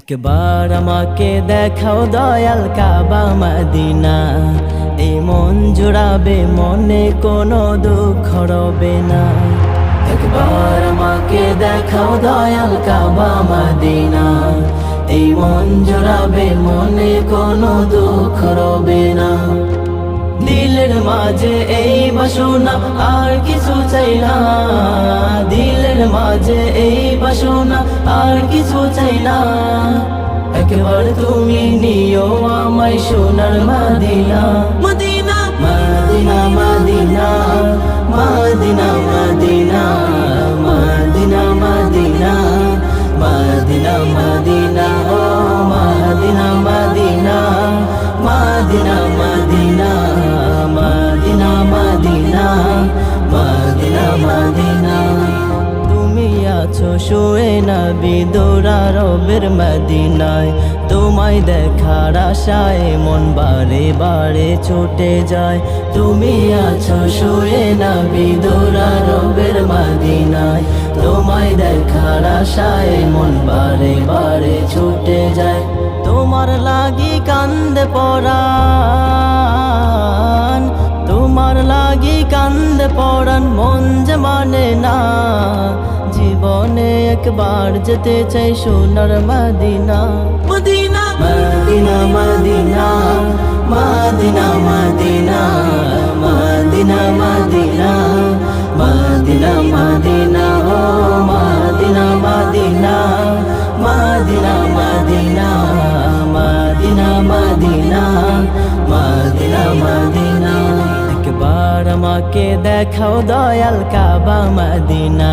একবার আমাকে দেখাও দয়াল কাবা মদিনা। এই মন জুড়াবে, মনে কোনো দুঃখ রবে না। একবার আমাকে দেখাও দয়াল কাবা মদিনা। এই মন জুড়াবে, মনে কোনো দুঃখ রবে না। দিলের মাঝে এই বাসনা আর কিছু চাই না। দিলের মাঝে এই বাসনা আর কিছু চাই না। একবার তুমি নিও আমায় সোনার মাদিনা। মদিনা মাদিনা মাদিনা। শুয়ে না বিদোরা রবের মদিনায়। তোমায় দেখার আশায় মন বারে বারে ছুটে যায়। তুমি আছো শুয়ে না বিদোরা রবের মদিনায়। তোমায় দেখার আশায় মন বারে বারে ছুটে যায়। তোমার লাগি কান্দে পরান জীবনে একবার যেতে চাই সোনার মদিনা মদিনা মদিনা মদিনা মদিনা মদিনা মদিনা মদিনা মদিনা মদিনা ও মদিনা মদিনা মদিনা মদিনা মদিনা মদিনা মদিনা মদিনা একবার আমাকে দেখাও দয়াল কাবা মদিনা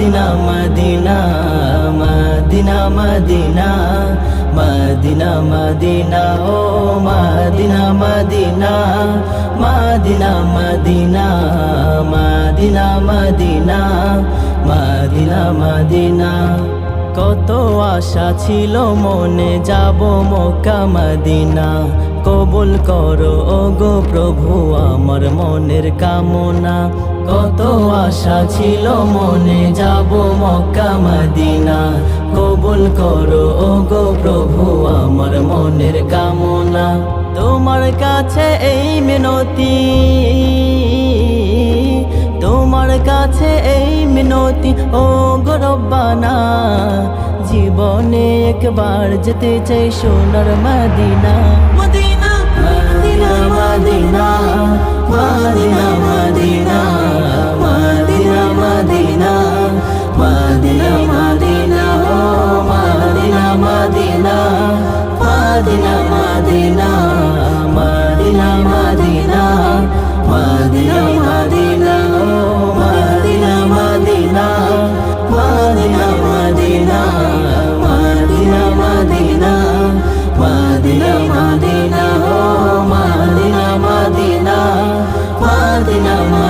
মদিনা মদিনা মদিনা মদিনা মদিনা মদিনা ও মদিনা মদিনা মদিনা মদিনা মদিনা মদিনা মদিনা মদিনা কত আশা ছিল মনে যাব মক্কা মদিনা কবুল করো ও গো প্রভু, আমার মনের কামনা। কত আশা ছিল মনে, যাব মক্কা মদিনা। কবুল করো ও গো প্রভু, আমার মনের কামনা। তোমার কাছে এই মিনতি, তোমার কাছে এই মিনতি ও গরব্বানা জীবনে একবার যেতে চাই সোনার Madina. Monday know. no more.